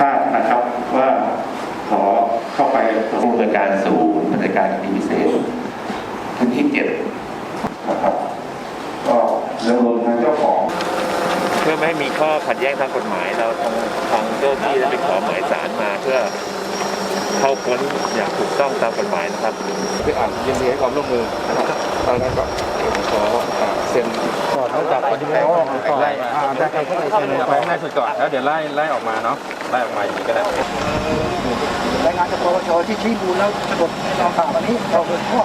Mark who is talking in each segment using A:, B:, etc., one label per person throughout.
A: ทราบนะครับว่าขอเข้าไป
B: ผู้อำนวยการศูนย์ปฏิบัติการคดีพิเศษพื้นที่เจ็ด
A: นะครับก็เรื่องรวมทางเจ้าของ
B: เพื่อไม่ให้มีข้อขัดแย้งทางกฎหมายเราทางทางเจ้าหน้าที่ได้ไปขอหมายสารมาเพื่อเข้าค้นอย่างถูกต้องตามกฎหมายนะครับ
C: พี่อ่านยินดีให้ความร่วมมือนะครับตอนนั้นก็ขออ่าเซ็นก่อนเขาจับคนที่ไม่ได้ก่อนไล่อ่าได้ครับเซ็นไปให้สุดก่อนแล้วเดี๋ยวไล่ไล่ออกมาเนาะ ไล่ออกมาอย่างนี้ก็ได้
D: รายงานจากปปชที่ชี้มูลแล้วกำหนดให้เราข่าววันนี้เราเปิดข้อ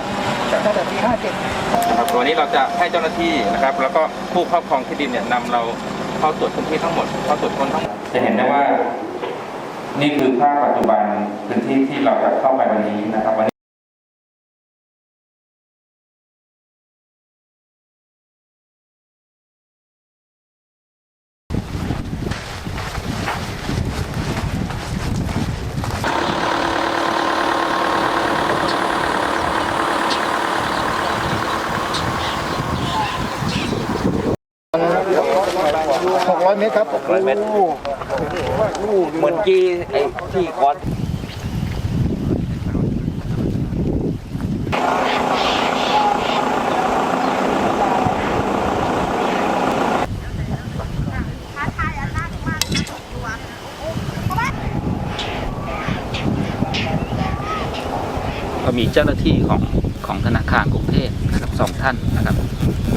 D: ตั้งแต่ปี 57
C: นะครับวันนี้เราจะให้เจ้าหน้าที่นะครับ แล้วก็ผู้ครอบครองที่ดินเนี่ยนำเราเข้าตรวจพื้นที่ทั้งหมดเข้าตรวจคนทั้งหมด
E: จะเห็นได้ว่า นี่คือภาพปัจจุบันพื้นที่ที่เราจะเข้าไปวันนี้นะครับ
D: 600 เมตรครับ
F: 600เมตรเหมือนกี้ไอ้ที่คอน
G: ก็มีเจ้าหน้าที่ของของธนาคารกรุงเทพนะครับสองท่านนะครับ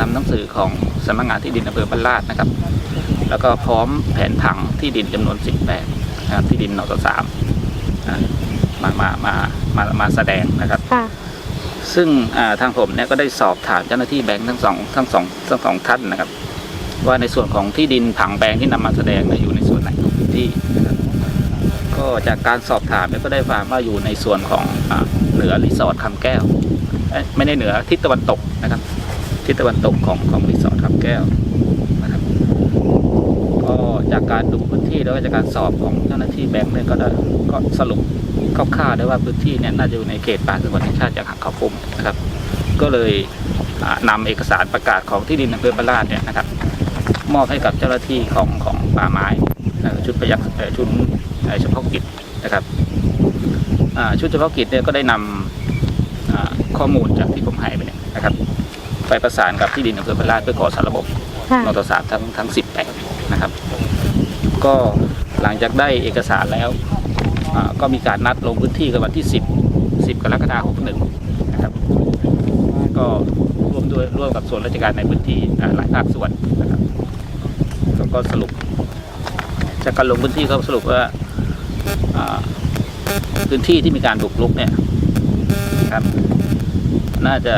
G: นำหนังสือของสำนักงานที่ดินอำเภอบ้านลาดนะครับ แล้วก็พร้อมแผนผังที่ดินจำนวนสิบแปดนะครับที่ดินนตสามอ่ามามามามามาแสดงนะครับ
H: ค่ะ
G: ซึ่งอ่าทางผมเนี่ยก็ได้สอบถามเจ้าหน้าที่แบงค์ทั้งสองทั้งสองทั้งสองท่านนะครับ ว่าในส่วนของที่ดินผังแปลงที่นำมาแสดงเนี่ยอยู่ในส่วนไหนของพื้นที่นะครับก็จากการสอบถามเนี่ยก็ได้ความว่าอยู่ในส่วนของอ่า เหนือรีสอร์ทคำแก้ว ไม่ได้เหนือทิศตะวันตกนะครับ ทิศตะวันตกของของรีสอร์ทคำแก้วนะครับก็จากการดูพื้นที่แล้วก็จากการสอบของเจ้าหน้าที่แบงค์เนี่ยก็ได้ก็สรุปคร่าวๆได้ว่าพื้นที่เนี่ยน่าจะอยู่ในเขตป่าสงวนแห่งชาติจากหางเขาคมนะครับ ก็เลยอ่านำเอกสารประกาศของที่ดินอำเภอบ้านลาดเนี่ยนะครับ มอบให้กับเจ้าหน้าที่ของของป่าไม้ชุดประยักษ์ชุดเฉพาะกิจนะครับ ชุดเฉพาะกิจเนี่ยก็ได้นำอ่าข้อมูลจากที่ผมให้ไปเนี่ยนะครับ ไปประสานกับที่ดินอำเภอบ้านลาดเพื่อขอสารระบบ
H: ค่ะ
G: นตสามทั้งทั้งสิบแปดนะครับ ก็หลังจากได้เอกสารแล้วอ่าก็มีการนัดลงพื้นที่กันวันที่ 10 10กรกฎาคม61นะครับ ก็ร่วมด้วยร่วมกับส่วนราชการในพื้นที่อ่าหลายภาคส่วนนะครับแล้วก็สรุปจากการลงพื้นที่ก็สรุปว่าอ่า พื้นที่ที่มีการบุกรุกเนี่ยนะครับ น่าจะ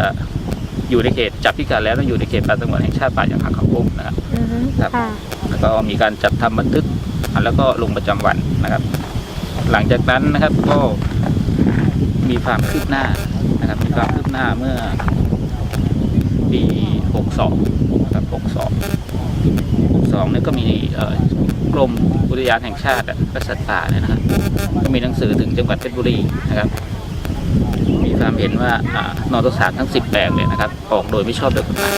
G: อยู่ในเขตจับพิกัดแล้วต้องอยู่ในเขตป่าสงวนแห่งชาติป่าอย่างหางเขาพุ่มนะครับ
H: อือฮึ
G: ครับ
H: ค่ะ
G: แล้วก็มีการจัดทำบันทึกแล้วก็ลงประจำวันนะครับ หลังจากนั้นนะครับก็มีความคืบหน้านะครับ มีความคืบหน้าเมื่อปี 62นะครับ62 62เนี่ยก็มีเอ่อ กรมอุทยานแห่งชาติและสัตว์ป่าเนี่ยนะครับก็มีหนังสือถึงจังหวัดเพชรบุรีนะครับ มีความเห็นว่าอ่านอตสารทั้ง 10แปลงเนี่ยนะครับออกโดยไม่ชอบด้วยกฎหมาย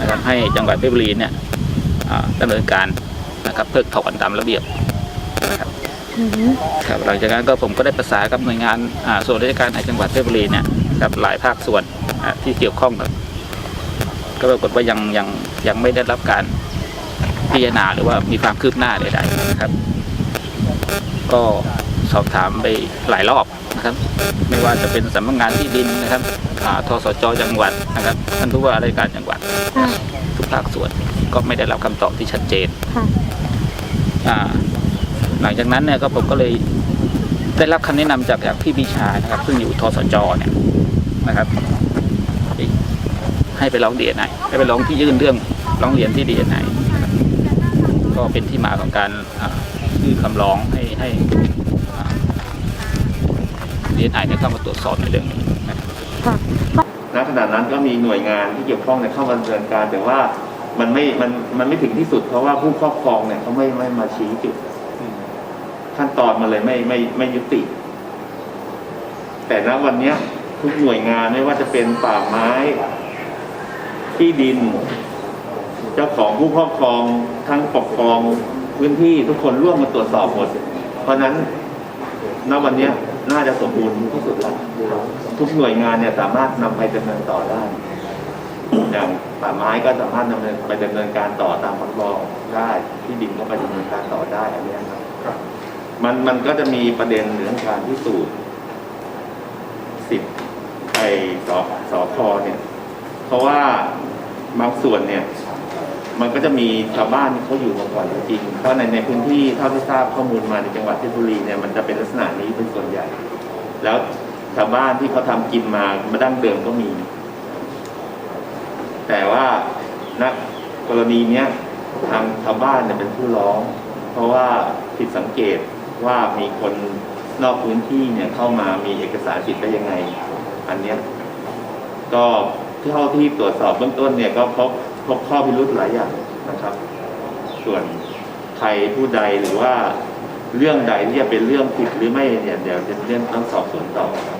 G: นะครับให้จังหวัดเพชรบุรีเนี่ยดำเนินการนะครับเพิกถอนตามระเบียบนะครับครับหลังจากนั้นก็ผมก็ได้ประสานกับหน่วยงานส่วนราชการในจังหวัดเพชรบุรีเนี่ยกับหลายภาคส่วนที่เกี่ยวข้องกับก็ปรากฏว่ายังยังยังไม่ได้รับการ พิจารณาหรือว่ามีความคืบหน้าใดๆนะครับ ก็สอบถามไปหลายรอบนะครับ ไม่ว่าจะเป็นสำนักงานที่ดินนะครับอ่าทสจจังหวัดนะครับท่านผู้ว่าราชการจังหวัด
H: ค่ะ
G: ทุกภาคส่วนก็ไม่ได้รับคำตอบที่ชัดเจน
H: ค่ะ
G: อ่าหลังจากนั้นเนี่ยก็ผมก็เลยได้รับคำแนะนำจากจากพี่ปีชานะครับ ซึ่งอยู่ทสจเนี่ยนะครับ ให้ไปร้องดีเอไอให้ไปร้องที่ยื่นเรื่องร้องเรียนที่ดีเอไอ ก็เป็นที่มาของการอ่ายื่นคำร้องให้ให้ดีเอไอเนี่ยเข้ามาตรวจสอบในเรื่องนี้นะครับ
H: ค่ะ
A: ณขณะนั้นก็มีหน่วยงานที่เกี่ยวข้องเนี่ยเข้ามาดำเนินการแต่ว่ามันไม่ มัน มันไม่ถึงที่สุด เพราะว่าผู้ครอบครองเนี่ยเขาไม่ไม่มาชี้จุด ขั้นตอนมันเลยไม่ไม่ไม่ยุติ แต่ณวันเนี้ยทุกหน่วยงานไม่ว่าจะเป็นป่าไม้ ที่ดิน เจ้าของผู้ครอบครองทั้งปกครอง พื้นที่ทุกคนร่วมมาตรวจสอบหมด เพราะนั้นณวันนี้น่าจะสมบูรณ์ที่สุดแล้วทุกหน่วยงานเนี่ยสามารถนำไปดำเนินต่อได้ อย่างป่าไม้ก็สามารถดำเนินไปดำเนินการต่อตามพรบได้ที่ดินก็ไปดำเนินการต่อได้อันเนี้ยครับ มันมันก็จะมีประเด็นเรื่องการพิสูจน์สิทธิ์ไอสสคเนี่ย เพราะว่าบางส่วนเนี่ย มันก็จะมีชาวบ้านที่เขาอยู่มาก่อนจริงเพราะในในพื้นที่เท่าที่ทราบข้อมูลมาในจังหวัดเพชรบุรีเนี่ยมันจะเป็นลักษณะนี้เป็นส่วนใหญ่ แล้วชาวบ้านที่เขาทำกินมามาดั้งเดิมก็มี แต่ว่าณกรณีเนี้ยทางชาวบ้านเนี่ยเป็นผู้ร้อง เพราะว่าผิดสังเกตว่ามีคนนอกพื้นที่เนี่ยเข้ามามีเอกสารสิทธิ์ได้ยังไง อันเนี้ยก็เท่าที่ตรวจสอบเบื้องต้นเนี่ยก็พบ พบข้อพิรุธหลายอย่างนะครับ ส่วนใครผู้ใดหรือว่าเรื่องใดที่จะเป็นเรื่องผิดหรือไม่เนี่ยเดี๋ยวจะเรื่องต้องสอบสวนต่อบ